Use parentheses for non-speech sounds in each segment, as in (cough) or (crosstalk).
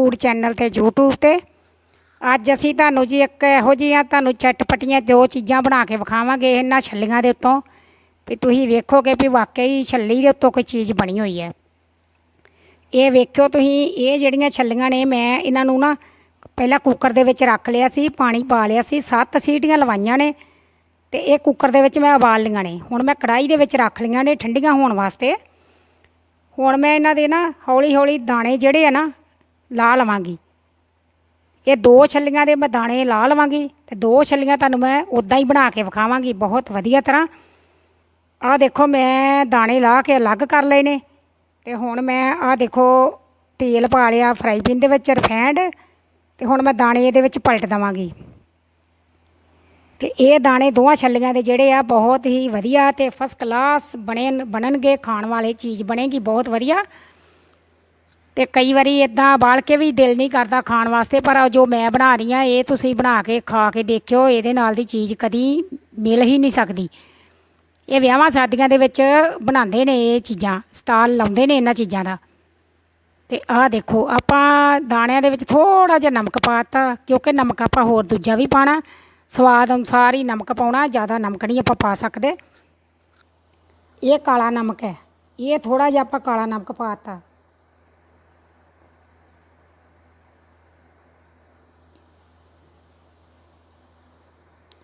Food channel ਤੇ, YouTube ਤੇ। ਅੱਜ ਅਸੀਂ ਤੁਹਾਨੂੰ ਜੀ ਇੱਕ ਇਹੋ ਜਿਹੀਆਂ ਤੁਹਾਨੂੰ ਚਟਪਟੀਆਂ ਦੋ ਚੀਜ਼ਾਂ ਬਣਾ ਕੇ ਵਿਖਾਵਾਂਗੇ ਇਹਨਾਂ ਛੱਲੀਆਂ ਦੇ ਉੱਤੋਂ। ਵੀ ਤੁਸੀਂ ਵੇਖੋਗੇ ਵੀ ਵਾਕਈ ਛੱਲੀ ਦੇ ਉੱਤੋਂ ਕੋਈ ਚੀਜ਼ ਬਣੀ ਹੋਈ ਹੈ। ਇਹ ਵੇਖਿਓ ਤੁਸੀਂ, ਇਹ ਜਿਹੜੀਆਂ ਛੱਲੀਆਂ ਨੇ, ਮੈਂ ਇਹਨਾਂ ਨੂੰ ਨਾ ਪਹਿਲਾਂ ਕੁੱਕਰ ਦੇ ਵਿੱਚ ਰੱਖ ਲਿਆ ਸੀ, ਪਾਣੀ ਪਾ ਲਿਆ ਸੀ, ਸੱਤ ਸੀਟੀਆਂ ਲਵਾਈਆਂ ਨੇ ਤੇ ਇਹ ਕੁੱਕਰ ਦੇ ਵਿੱਚ ਮੈਂ ਉਬਾਲ ਲਈਆਂ ਨੇ। ਹੁਣ ਮੈਂ ਕੜਾਈ ਦੇ ਵਿੱਚ ਰੱਖ ਲਈਆਂ ਨੇ ਠੰਡੀਆਂ ਹੋਣ ਵਾਸਤੇ। ਹੁਣ ਮੈਂ ਇਹਨਾਂ ਦੇ ਨਾ ਹੌਲੀ ਹੌਲੀ ਦਾਣੇ ਜਿਹੜੇ ਆ ਨਾ ਲਾ ਲਵਾਂਗੀ। ਇਹ ਦੋ ਛੱਲੀਆਂ ਦੇ ਮੈਂ ਦਾਣੇ ਲਾ ਲਵਾਂਗੀ ਤੇ ਦੋ ਛੱਲੀਆਂ ਤੁਹਾਨੂੰ ਮੈਂ ਉਦਾਂ ਹੀ ਬਣਾ ਕੇ ਵਿਖਾਵਾਂਗੀ, ਬਹੁਤ ਵਧੀਆ ਤਰ੍ਹਾਂ। ਆਹ ਦੇਖੋ, ਮੈਂ ਦਾਣੇ ਲਾ ਕੇ ਅਲੱਗ ਕਰ ਲਏ ਨੇ ਤੇ ਹੁਣ ਮੈਂ ਆਹ ਦੇਖੋ, ਤੇਲ ਪਾ ਲਿਆ ਫਰਾਈ ਪੈਨ ਦੇ ਵਿੱਚ ਰਿਫਾਈਂਡ ਤੇ ਹੁਣ ਮੈਂ ਦਾਣੇ ਇਹਦੇ ਵਿੱਚ ਪਲਟ ਦਵਾਂਗੀ। ਤੇ ਇਹ ਦਾਣੇ ਦੋਵਾਂ ਛੱਲੀਆਂ ਦੇ ਜਿਹੜੇ ਆ ਬਹੁਤ ਹੀ ਵਧੀਆ ਤੇ ਫਸਟ ਕਲਾਸ ਬਣੇ, ਬਣਨਗੇ, ਖਾਣ ਵਾਲੇ ਚੀਜ਼ ਬਣੇਗੀ, ਬਹੁਤ ਵਧੀਆ। ਤੇ ਕਈ ਵਾਰੀ ਇਦਾਂ ਬਾਲ ਕੇ ਵੀ ਦਿਲ ਨਹੀਂ ਕਰਦਾ ਖਾਣ ਵਾਸਤੇ, ਪਰ ਜੋ ਮੈਂ ਬਣਾ ਰਹੀ ਆ ਇਹ ਤੁਸੀਂ ਬਣਾ ਕੇ ਖਾ ਕੇ ਦੇਖਿਓ, ਇਹਦੇ ਨਾਲ ਦੀ ਚੀਜ਼ ਕਦੀ ਮਿਲ ਹੀ ਨਹੀਂ ਸਕਦੀ। ਇਹ ਵਿਆਹਾਂ ਸ਼ਾਦੀਆਂ ਦੇ ਵਿੱਚ ਬਣਾਉਂਦੇ ਨੇ ਇਹ ਚੀਜ਼ਾਂ, ਸਟਾਲ ਲਾਉਂਦੇ ਨੇ ਇਹਨਾਂ ਚੀਜ਼ਾਂ ਦਾ। ਤੇ ਆਹ ਦੇਖੋ, ਆਪਾਂ ਦਾਣਿਆਂ ਦੇ ਵਿੱਚ ਥੋੜਾ ਜਿਹਾ ਨਮਕ ਪਾਤਾ ਕਿਉਂਕਿ ਨਮਕ ਆਪਾਂ ਹੋਰ ਦੂਜਾ ਵੀ ਪਾਣਾ ਸਵਾਦ ਅਨੁਸਾਰ ਹੀ ਨਮਕ ਪਾਉਣਾ, ਜ਼ਿਆਦਾ ਨਮਕ ਨਹੀਂ ਆਪਾਂ ਪਾ ਸਕਦੇ। ਇਹ ਕਾਲਾ ਨਮਕ ਹੈ। ਇਹ ਥੋੜਾ ਜਿਹਾ ਆਪਾਂ ਕਾਲਾ ਨਮਕ ਪਾਤਾ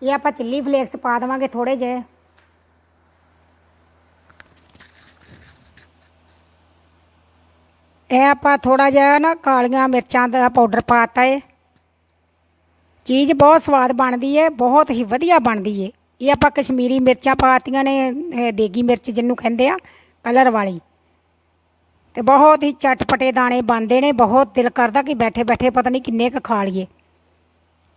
ਇਹ ਆਪਾਂ ਚਿੱਲੀ ਫਲੇਕਸ ਪਾ ਦੇਵਾਂਗੇ ਥੋੜੇ ਜਿਹੇ। ਇਹ ਆਪਾਂ ਥੋੜਾ ਜਿਹਾ ਨਾ ਕਾਲੀਆਂ ਮਿਰਚਾਂ ਦਾ ਪਾਊਡਰ ਪਾਤਾ ਏ। ਚੀਜ਼ ਬਹੁਤ ਸਵਾਦ ਬਣਦੀ ਏ, ਬਹੁਤ ਹੀ ਵਧੀਆ ਬਣਦੀ ਏ। ਇਹ ਆਪਾਂ ਕਸ਼ਮੀਰੀ ਮਿਰਚਾਂ ਪਾਤੀਆਂ ਨੇ ਦੇਗੀ ਮਿਰਚ ਜਿਹਨੂੰ ਕਹਿੰਦੇ ਆ, ਕਲਰ ਵਾਲੀ। ਤੇ ਬਹੁਤ ਹੀ ਚਟਪਟੇ ਦਾਣੇ ਬਣਦੇ ਨੇ, ਬਹੁਤ ਦਿਲ ਕਰਦਾ ਕਿ ਬੈਠੇ ਬੈਠੇ ਪਤਾ ਨਹੀਂ ਕਿੰਨੇ ਕੁ ਖਾ ਲਈਏ।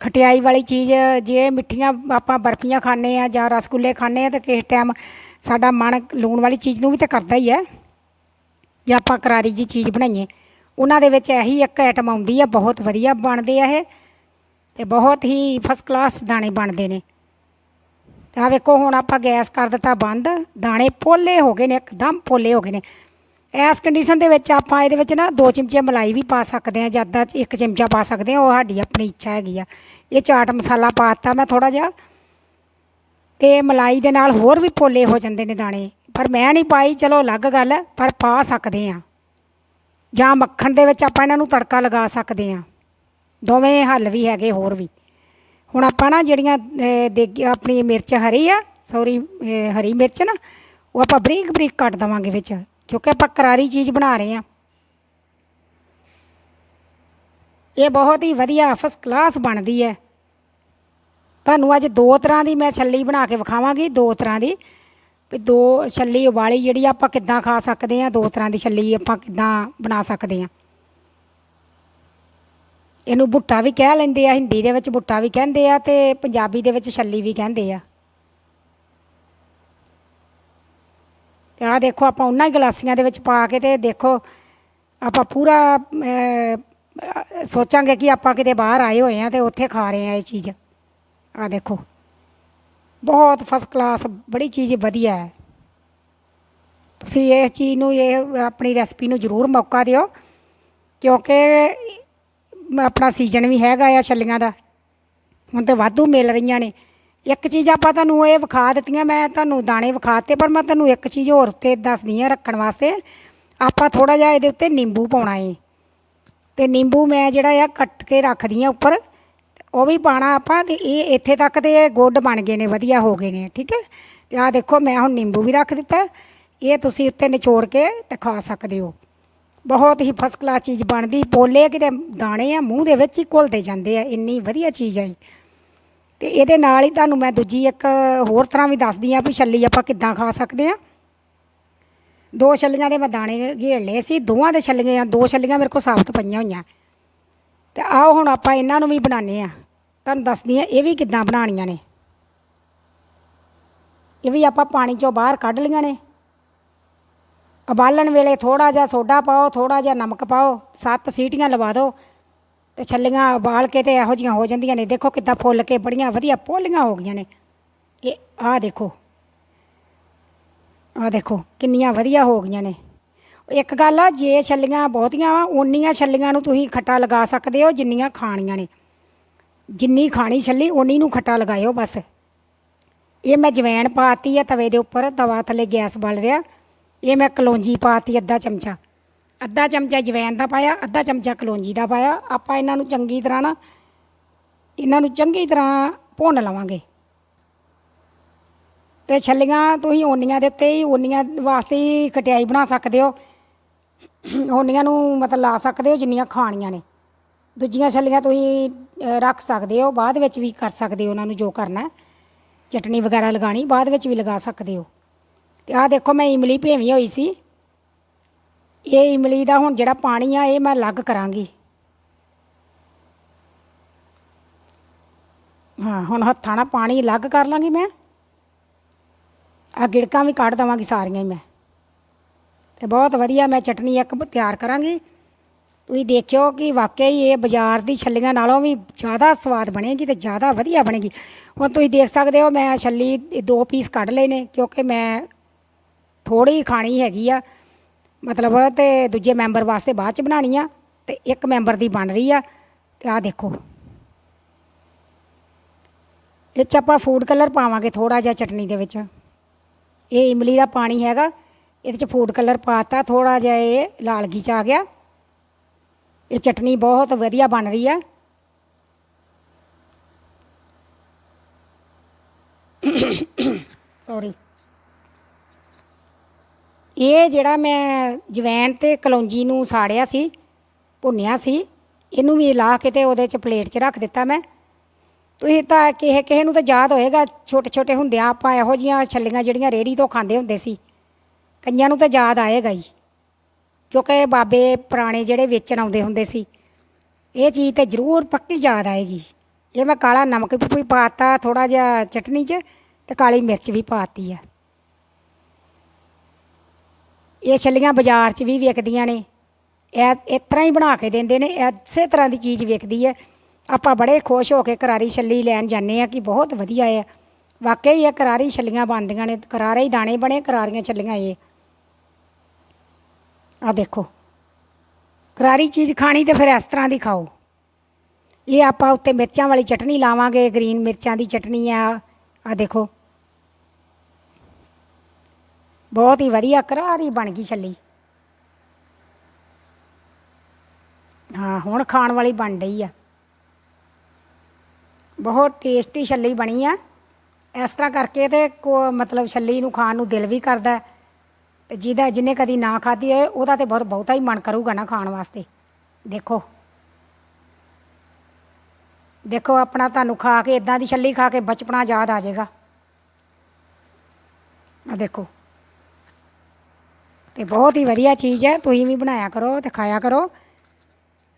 ਖਟਿਆਈ ਵਾਲੀ ਚੀਜ਼, ਜੇ ਮਿੱਠੀਆਂ ਆਪਾਂ ਬਰਫੀਆਂ ਖਾਂਦੇ ਆ ਜਾਂ ਰਸਗੁੱਲੇ ਖਾਂਦੇ ਆ ਤਾਂ ਕਿਸੇ ਟਾਈਮ ਸਾਡਾ ਮਨ ਲੂਣ ਵਾਲੀ ਚੀਜ਼ ਨੂੰ ਵੀ ਤਾਂ ਕਰਦਾ ਹੀ ਹੈ। ਜੇ ਆਪਾਂ ਕਰਾਰੀ ਜੀ ਚੀਜ਼ ਬਣਾਈਏ। ਉਹਨਾਂ ਦੇ ਵਿੱਚ ਇਹੀ ਇੱਕ ਆਈਟਮ ਆਉਂਦੀ ਆ ਬਹੁਤ ਵਧੀਆ ਬਣਦੇ ਆ ਇਹ। ਤੇ ਬਹੁਤ ਹੀ ਫਸਟ ਕਲਾਸ ਦਾਣੇ ਬਣਦੇ ਨੇ। ਤਾਂ ਵੇਖੋ ਹੁਣ ਆਪਾਂ ਗੈਸ ਕਰ ਦਿੱਤਾ ਬੰਦ, ਦਾਣੇ ਪੋਲੇ ਹੋ ਗਏ ਨੇ, ਇੱਕਦਮ ਪੋਲੇ ਹੋ ਗਏ ਨੇ। ਇਸ ਕੰਡੀਸ਼ਨ ਦੇ ਵਿੱਚ ਆਪਾਂ ਇਹਦੇ ਵਿੱਚ ਨਾ ਦੋ ਚਮਚੇ ਮਲਾਈ ਵੀ ਪਾ ਸਕਦੇ ਆ ਜ਼ਿਆਦਾ ਇੱਕ ਚਮਚਾ ਪਾ ਸਕਦੇ ਆ ਉਹ ਸਾਡੀ ਆਪਣੀ ਇੱਛਾ ਹੈਗੀ ਆ। ਇਹ ਚਾਟ ਮਸਾਲਾ ਪਾਤਾ ਮੈਂ ਥੋੜਾ ਜਿਹਾ। ਤੇ ਮਲਾਈ ਦੇ ਨਾਲ ਹੋਰ ਵੀ ਪੋਲੇ ਹੋ ਜਾਂਦੇ ਨੇ ਦਾਣੇ। ਪਰ ਮੈਂ ਨਹੀਂ ਪਾਈ ਚਲੋ ਅਲੱਗ ਗੱਲ ਪਰ ਪਾ ਸਕਦੇ ਆ ਜਾਂ ਮੱਖਣ ਦੇ ਵਿੱਚ ਆਪਾਂ ਇਹਨਾਂ ਨੂੰ ਤੜਕਾ ਲਗਾ ਸਕਦੇ ਆ ਦੋਵੇਂ ਹੱਲ ਵੀ ਹੈਗੇ ਹੋਰ ਵੀ। ਹੁਣ ਆਪਾਂ ਨਾ ਜਿਹੜੀਆਂ ਅਹ, ਦੇਗੀ ਆਪਣੀ ਮਿਰਚ ਹਰੀ ਆ ਸੌਰੀ ਹਰੀ ਮਿਰਚ ਨਾ ਉਹ ਆਪਾਂ ਬਰੀਕ ਬਰੀਕ ਕੱਟ ਦਵਾਂਗੇ ਵਿੱਚ। ਕਿਉਂਕਿ ਆਪਾਂ ਕਰਾਰੀ ਚੀਜ਼ ਬਣਾ ਰਹੇ ਹਾਂ। ਇਹ ਬਹੁਤ ਹੀ ਵਧੀਆ ਫਸਟ ਕਲਾਸ ਬਣਦੀ ਹੈ। ਤੁਹਾਨੂੰ ਅੱਜ ਦੋ ਤਰ੍ਹਾਂ ਦੀ ਮੈਂ ਛੱਲੀ ਬਣਾ ਕੇ ਵਿਖਾਵਾਂਗੀ, ਦੋ ਤਰ੍ਹਾਂ ਦੀ। ਵੀ ਦੋ ਛੱਲੀ ਉਬਾਲੀ ਜਿਹੜੀ ਆਪਾਂ ਕਿੱਦਾਂ ਖਾ ਸਕਦੇ ਆ ਦੋ ਤਰ੍ਹਾਂ ਦੀ ਛੱਲੀ ਆਪਾਂ ਕਿੱਦਾਂ ਬਣਾ ਸਕਦੇ ਆ ਇਹਨੂੰ ਬੁੱਟਾ ਵੀ ਕਹਿ ਲੈਂਦੇ ਆ, ਹਿੰਦੀ ਦੇ ਵਿੱਚ ਬੁੱਟਾ ਵੀ ਕਹਿੰਦੇ ਆ ਤੇ ਪੰਜਾਬੀ ਦੇ ਵਿੱਚ ਛੱਲੀ ਵੀ ਕਹਿੰਦੇ ਆ। ਤੇ ਆਹ ਦੇਖੋ ਆਪਾਂ ਉਹਨਾਂ ਹੀ ਗਲਾਸੀਆਂ ਦੇ ਵਿੱਚ ਪਾ ਕੇ ਤੇ ਦੇਖੋ ਆਪਾਂ ਪੂਰਾ ਅਹ, ਸੋਚਾਂਗੇ ਕਿ ਆਪਾਂ ਕਿਤੇ ਬਾਹਰ ਆਏ ਹੋਏ ਆ ਤੇ ਉੱਥੇ ਖਾ ਰਹੇ ਆ ਇਹ ਚੀਜ਼। ਆਹ ਦੇਖੋ। ਬਹੁਤ ਫਸਟ ਕਲਾਸ ਬੜੀ ਚੀਜ਼ ਵਧੀਆ ਹੈ। ਤੁਸੀਂ ਇਸ ਚੀਜ਼ ਨੂੰ ਇਹ ਆਪਣੀ ਰੈਸਪੀ ਨੂੰ ਜ਼ਰੂਰ ਮੌਕਾ ਦਿਓ ਕਿਉਂਕਿ ਆਪਣਾ ਸੀਜ਼ਨ ਵੀ ਹੈਗਾ ਆ ਛੱਲੀਆਂ ਦਾ। ਹੁਣ ਤੇ ਵਾਧੂ ਮਿਲ ਰਹੀਆਂ ਨੇ। ਇੱਕ ਚੀਜ਼ ਆਪਾਂ ਤੁਹਾਨੂੰ ਇਹ ਵਿਖਾ ਦਿੱਤੀਆਂ, ਮੈਂ ਤੁਹਾਨੂੰ ਦਾਣੇ ਵਿਖਾਤੇ, ਪਰ ਮੈਂ ਤੁਹਾਨੂੰ ਇੱਕ ਚੀਜ਼ ਹੋਰ ਉੱਤੇ ਦੱਸਦੀ ਆ ਰੱਖਣ ਵਾਸਤੇ। ਆਪਾਂ ਥੋੜਾ ਜਿਹਾ ਇਹਦੇ ਉੱਤੇ ਨਿੰਬੂ ਪਾਉਣਾ ਏ। ਤੇ ਨਿੰਬੂ ਮੈਂ ਜਿਹੜਾ ਆ ਕੱਟ ਕੇ ਰੱਖਦੀ ਆ ਉੱਪਰ ਉਹ ਵੀ ਪਾਣਾ ਆਪਾਂ, ਤੇ ਇਹ ਇੱਥੇ ਤੱਕ ਤੇ ਇਹ ਗੁੱਡ ਬਣ ਗਏ ਨੇ, ਵਧੀਆ ਹੋ ਗਏ ਨੇ, ਠੀਕ ਹੈ? ਤੇ ਆਹ ਦੇਖੋ, ਮੈਂ ਹੁਣ ਨਿੰਬੂ ਵੀ ਰੱਖ ਦਿੱਤਾ। ਇਹ ਤੁਸੀਂ ਉੱਤੇ ਨਿਚੋੜ ਕੇ ਤੇ ਖਾ ਸਕਦੇ ਹੋ। ਬਹੁਤ ਹੀ ਫਸਟ ਕਲਾਸ ਚੀਜ਼ ਬਣਦੀ। ਬੋਲੇ ਕਿਤੇ ਦਾਣੇ ਆ, ਮੂੰਹ ਦੇ ਵਿੱਚ ਹੀ ਘੁਲਦੇ ਜਾਂਦੇ ਆ। ਇੰਨੀ ਵਧੀਆ ਚੀਜ਼ ਹੈ ਤੇ ਇਹਦੇ ਨਾਲ ਹੀ ਤੁਹਾਨੂੰ ਮੈਂ ਦੂਜੀ ਇੱਕ ਹੋਰ ਤਰ੍ਹਾਂ ਵੀ ਦੱਸਦੀ ਆ ਵੀ ਛੱਲੀ ਆਪਾਂ ਕਿੱਦਾਂ ਖਾ ਸਕਦੇ ਆ ਦੋ ਛੱਲੀਆਂ ਦੇ ਮੈਂ ਦਾਣੇ ਘੇੜ ਲਏ ਸੀ, ਦੋਵਾਂ ਦੇ ਛੱਲੀਆਂ ਦੋ ਛੱਲੀਆਂ ਮੇਰੇ ਕੋਲ ਸਾਬਤ ਪਈਆਂ ਹੋਈਆਂ। ਤੇ ਆਓ ਹੁਣ ਆਪਾਂ ਇਹਨਾਂ ਨੂੰ ਵੀ ਬਣਾਉਂਦੇ ਆ ਤੁਹਾਨੂੰ ਦੱਸਦੀ ਆ ਇਹ ਵੀ ਕਿੱਦਾਂ ਬਣਾਉਣੀਆਂ ਨੇ। ਇਹ ਵੀ ਆਪਾਂ ਪਾਣੀ ਚੋਂ ਬਾਹਰ ਕੱਢ ਲਈਆਂ ਨੇ। ਉਬਾਲਣ ਵੇਲੇ ਥੋੜਾ ਜਿਹਾ ਸੋਡਾ ਪਾਓ ਥੋੜਾ ਜਿਹਾ ਨਮਕ ਪਾਓ, ਸੱਤ ਸੀਟੀਆਂ ਲਵਾ ਦਿਓ। ਤੇ ਛੱਲੀਆਂ ਉਬਾਲ ਕੇ ਤੇ ਇਹੋ ਜੀਆਂ ਹੋ ਜਾਂਦੀਆਂ ਨੇ। ਦੇਖੋ ਕਿੱਦਾਂ ਫੁੱਲ ਕੇ ਬੜੀਆਂ ਵਧੀਆ ਪੋਲੀਆਂ ਹੋ ਗਈਆਂ ਨੇ। ਇਹ ਆਹ ਦੇਖੋ। ਆਹ ਦੇਖੋ, ਕਿੰਨੀਆਂ ਵਧੀਆ ਹੋ ਗਈਆਂ ਨੇ। ਇੱਕ ਗੱਲ ਆ, ਜੇ ਛੱਲੀਆਂ ਬਹੁਤੀਆਂ ਵਾ, ਓਨੀਆਂ ਛੱਲੀਆਂ ਨੂੰ ਤੁਸੀਂ ਖੱਟਾ ਲਗਾ ਸਕਦੇ ਹੋ, ਜਿੰਨੀਆਂ ਖਾਣੀਆਂ ਨੇ। ਜਿੰਨੀ ਖਾਣੀ ਛੱਲੀ, ਓਨੀ ਨੂੰ ਖੱਟਾ ਲਗਾਇਓ ਬਸ। ਇਹ ਮੈਂ ਜਵੈਣ ਪਾਤੀ ਆ ਤਵੇ ਦੇ ਉੱਪਰ, ਤਵਾ ਥੱਲੇ ਗੈਸ ਬਲ ਰਿਹਾ। ਇਹ ਮੈਂ ਕਲੌਂਜੀ ਪਾਤੀ ਅੱਧਾ ਚਮਚਾ। ਅੱਧਾ ਚਮਚਾ ਜਵੈਣ ਦਾ ਪਾਇਆ, ਅੱਧਾ ਚਮਚਾ ਕਲੌਂਜੀ ਦਾ ਪਾਇਆ। ਆਪਾਂ ਇਹਨਾਂ ਨੂੰ ਚੰਗੀ ਤਰ੍ਹਾਂ ਨਾ, ਇਹਨਾਂ ਨੂੰ ਚੰਗੀ ਤਰ੍ਹਾਂ ਭੁੰਨ ਲਵਾਂਗੇ। ਤੇ ਛੱਲੀਆਂ ਤੁਸੀਂ ਓਨੀਆਂ ਦੇ ਉੱਤੇ ਹੀ, ਓਨੀਆਂ ਵਾਸਤੇ ਹੀ ਖਟਿਆਈ ਬਣਾ ਸਕਦੇ ਹੋ। ਓਨੀਆਂ ਨੂੰ ਮਤਲਬ ਲਾ ਸਕਦੇ ਹੋ, ਜਿੰਨੀਆਂ ਖਾਣੀਆਂ ਨੇ। ਦੂਜੀਆਂ ਛੱਲੀਆਂ ਤੁਸੀਂ ਰੱਖ ਸਕਦੇ ਹੋ, ਬਾਅਦ ਵਿੱਚ ਵੀ ਕਰ ਸਕਦੇ ਹੋ ਉਹਨਾਂ ਨੂੰ ਜੋ ਕਰਨਾ। ਚਟਨੀ ਵਗੈਰਾ ਲਗਾਣੀ ਬਾਅਦ ਵਿੱਚ ਵੀ ਲਗਾ ਸਕਦੇ ਹੋ। ਤੇ ਆਹ ਦੇਖੋ, ਮੈਂ ਇਮਲੀ ਭੇਵੀ ਹੋਈ ਸੀ। ਇਹ ਇਮਲੀ ਦਾ ਹੁਣ ਜਿਹੜਾ ਪਾਣੀ ਆ, ਇਹ ਮੈਂ ਅਲੱਗ ਕਰਾਂਗੀ। ਹਾਂ, ਹੁਣ ਹੱਥਾਂ ਨਾਲ ਪਾਣੀ ਅਲੱਗ ਕਰ ਲਾਂਗੀ ਮੈਂ। ਆ ਗਿੜਕਾਂ ਵੀ ਕੱਢ ਦਵਾਂਗੀ ਸਾਰੀਆਂ ਹੀ ਮੈਂ। ਤੇ ਬਹੁਤ ਵਧੀਆ ਮੈਂ ਚਟਨੀ ਇੱਕ ਤਿਆਰ ਕਰਾਂਗੀ। ਤੁਸੀਂ ਦੇਖਿਓ ਕਿ ਵਾਕਿਆ ਹੀ ਇਹ ਬਾਜ਼ਾਰ ਦੀ ਛੱਲੀਆਂ ਨਾਲੋਂ ਵੀ ਜ਼ਿਆਦਾ ਸਵਾਦ ਬਣੇਗੀ ਤੇ ਜ਼ਿਆਦਾ ਵਧੀਆ ਬਣੇਗੀ। ਹੁਣ ਤੁਸੀਂ ਦੇਖ ਸਕਦੇ ਹੋ ਮੈਂ ਛੱਲੀ ਦੋ ਪੀਸ ਕੱਢ ਲਏ ਨੇ, ਕਿਉਂਕਿ ਮੈਂ ਥੋੜੀ ਖਾਣੀ ਹੈਗੀ ਆ। ਮਤਲਬ ਤੇ ਦੂਜੇ ਮੈਂਬਰ ਵਾਸਤੇ ਬਾਅਦ ਚ ਬਣਾਉਣੀ ਆ ਤੇ ਇੱਕ ਮੈਂਬਰ ਦੀ ਬਣ ਰਹੀ ਆ ਤੇ ਆਹ ਦੇਖੋ। ਇਹ 'ਚ ਆਪਾਂ ਫੂਡ ਕਲਰ ਪਾਵਾਂਗੇ ਥੋੜਾ ਜਿਹਾ ਚਟਨੀ ਦੇ ਵਿੱਚ। ਇਹ ਇਮਲੀ ਦਾ ਪਾਣੀ ਹੈਗਾ, ਇਹਦੇ ਚ ਫੂਡ ਕਲਰ ਪਾਤਾ ਥੋੜਾ ਜਿਹਾ ਇਹ ਲਾਲਗੀ ਚ ਆ ਗਿਆ। ਇਹ ਚਟਨੀ ਬਹੁਤ ਵਧੀਆ ਬਣ ਰਹੀ ਆ। (coughs) ਸੌਰੀ ਇਹ ਜਿਹੜਾ ਮੈਂ ਜਵੈਣ ਤੇ ਕਲੌਂਜੀ ਨੂੰ ਸਾੜਿਆ ਸੀ, ਭੁੰਨਿਆ ਸੀ, ਇਹਨੂੰ ਵੀ ਲਾ ਕੇ ਤੇ ਉਹਦੇ ਚ ਪਲੇਟ 'ਚ ਰੱਖ ਦਿੱਤਾ ਮੈਂ। ਤੁਸੀਂ ਤਾਂ ਕਿਸੇ ਕਿਸੇ ਨੂੰ ਤਾਂ ਯਾਦ ਹੋਏਗਾ ਛੋਟੇ ਛੋਟੇ ਹੁੰਦਿਆਂ ਆਪਾਂ ਇਹੋ ਜੀਆਂ ਛੱਲੀਆਂ ਜਿਹੜੀਆਂ ਰੇੜੀ ਤੋਂ ਖਾਂਦੇ ਹੁੰਦੇ ਸੀ, ਕਈਆਂ ਨੂੰ ਤਾਂ ਯਾਦ ਆਏਗਾ ਹੀ। ਕਿਉਂਕਿ ਬਾਬੇ ਪੁਰਾਣੇ ਜਿਹੜੇ ਵੇਚਣ ਆਉਂਦੇ ਹੁੰਦੇ ਸੀ, ਇਹ ਚੀਜ਼ ਤੇ ਜ਼ਰੂਰ ਪੱਕੀ ਯਾਦ ਆਏਗੀ। ਇਹ ਮੈਂ ਕਾਲਾ ਨਮਕ ਵੀ ਕੋਈ ਪਾਤਾ ਥੋੜਾ ਜਿਹਾ ਚਟਨੀ 'ਚ ਤੇ ਕਾਲੀ ਮਿਰਚ ਵੀ ਪਾਤੀ ਆ। ਇਹ ਛੱਲੀਆਂ ਬਾਜ਼ਾਰ 'ਚ ਵੀ ਵਿਕਦੀਆਂ ਨੇ। ਇਹ ਇਸ ਤਰ੍ਹਾਂ ਹੀ ਬਣਾ ਕੇ ਦਿੰਦੇ ਨੇ। ਇਸੇ ਤਰ੍ਹਾਂ ਦੀ ਚੀਜ਼ ਵਿਕਦੀ ਹੈ। ਆਪਾਂ ਬੜੇ ਖੁਸ਼ ਹੋ ਕੇ ਕਰਾਰੀ ਛੱਲੀ ਲੈਣ ਜਾਂਦੇ ਆ ਕਿ ਬਹੁਤ ਵਧੀਆ ਹੈ। ਵਾਕਈ ਇਹ ਕਰਾਰੀ ਛੱਲੀਆਂ ਬਣਦੀਆਂ ਨੇ। ਕਰਾਰੇ ਹੀ ਦਾਣੇ ਬਣੇ, ਕਰਾਰੀਆਂ ਛੱਲੀਆਂ ਇਹ। ਆ ਦੇਖੋ। ਕਰਾਰੀ ਚੀਜ਼ ਖਾਣੀ ਤੇ ਫਿਰ ਇਸ ਤਰ੍ਹਾਂ ਦੀ ਖਾਓ। ਇਹ ਆਪਾਂ ਉੱਤੇ ਮਿਰਚਾਂ ਵਾਲੀ ਚਟਨੀ ਲਾਵਾਂਗੇ। ਗ੍ਰੀਨ ਮਿਰਚਾਂ ਦੀ ਚਟਨੀ ਆ। ਆ ਦੇਖੋ। ਬਹੁਤ ਹੀ ਵਧੀਆ ਕਰਾਰੀ ਬਣ ਗਈ ਛੱਲੀ। ਹਾਂ, ਹੁਣ ਖਾਣ ਵਾਲੀ ਬਣ ਰਹੀ ਆ। ਬਹੁਤ ਟੇਸਟੀ ਛੱਲੀ ਬਣੀ ਆ। ਇਸ ਤਰ੍ਹਾਂ ਕਰਕੇ ਤੇ ਕੋ ਮਤਲਬ ਛੱਲੀ ਨੂੰ ਖਾਣ ਨੂੰ ਦਿਲ ਵੀ ਕਰਦਾ ਹੈ। ਤੇ ਜਿਹਦਾ ਜਿਹਨੇ ਕਦੀ ਨਾ ਖਾਧੀ ਹੋਏ, ਉਹਦਾ ਤੇ ਬਹੁਤ ਬਹੁਤਾ ਹੀ ਮਨ ਕਰੂਗਾ ਨਾ ਖਾਣ ਵਾਸਤੇ। ਦੇਖੋ। ਦੇਖੋ, ਆਪਣਾ ਤੁਹਾਨੂੰ ਖਾ ਕੇ ਇਦਾਂ ਦੀ ਛੱਲੀ ਖਾ ਕੇ ਬਚਪਨਾ ਯਾਦ ਆ ਜਾਏਗਾ। ਆ ਦੇਖੋ। ਤੇ ਬਹੁਤ ਹੀ ਵਧੀਆ ਚੀਜ਼ ਹੈ। ਤੁਸੀਂ ਵੀ ਬਣਾਇਆ ਕਰੋ ਤੇ ਖਾਇਆ ਕਰੋ।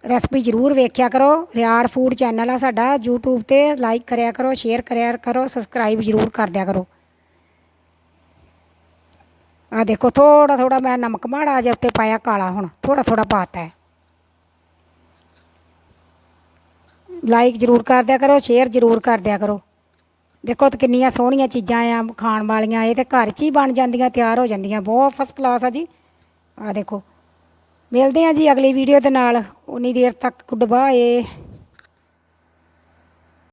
ਰੈਸਪੀ ਜ਼ਰੂਰ ਵੇਖਿਆ ਕਰੋ। ਰਿਆੜ ਫੂਡ ਚੈਨਲ ਆ ਸਾਡਾ। YouTube ਤੇ ਲਾਈਕ ਕਰਿਆ ਕਰੋ ਸ਼ੇਅਰ ਕਰਿਆ ਕਰੋ ਸਬਸਕ੍ਰਾਈਬ ਜ਼ਰੂਰ ਕਰ ਦਿਆ ਕਰੋ। ਆ ਦੇਖੋ ਥੋੜਾ ਥੋੜਾ ਮੈਂ ਨਮਕ ਮਾੜਾ ਜਿਹਾ ਉੱਤੇ ਪਾਇਆ ਕਾਲਾ ਹੁਣ। ਥੋੜਾ ਥੋੜਾ ਪਾਤਾ ਹੈ। ਲਾਈਕ ਜ਼ਰੂਰ ਕਰ ਦਿਆ ਕਰੋ ਸ਼ੇਅਰ ਜ਼ਰੂਰ ਕਰ ਦਿਆ ਕਰੋ। ਦੇਖੋ ਤੇ ਕਿੰਨੀਆਂ ਸੋਹਣੀਆਂ ਚੀਜ਼ਾਂ ਆ, ਖਾਣ ਵਾਲੀਆਂ, ਇਹ ਤੇ ਘਰ 'ਚ ਹੀ ਬਣ ਜਾਂਦੀਆਂ, ਤਿਆਰ ਹੋ ਜਾਂਦੀਆਂ, ਬਹੁਤ ਫਸਟ ਕਲਾਸ ਆ ਜੀ। ਆ ਦੇਖੋ। ਮਿਲਦੇ ਆ ਜੀ ਅਗਲੀ ਵੀਡੀਓ ਦੇ ਨਾਲ, ਉਨੀ ਦੇਰ ਤੱਕ ਗੁੱਡ ਬਾਏ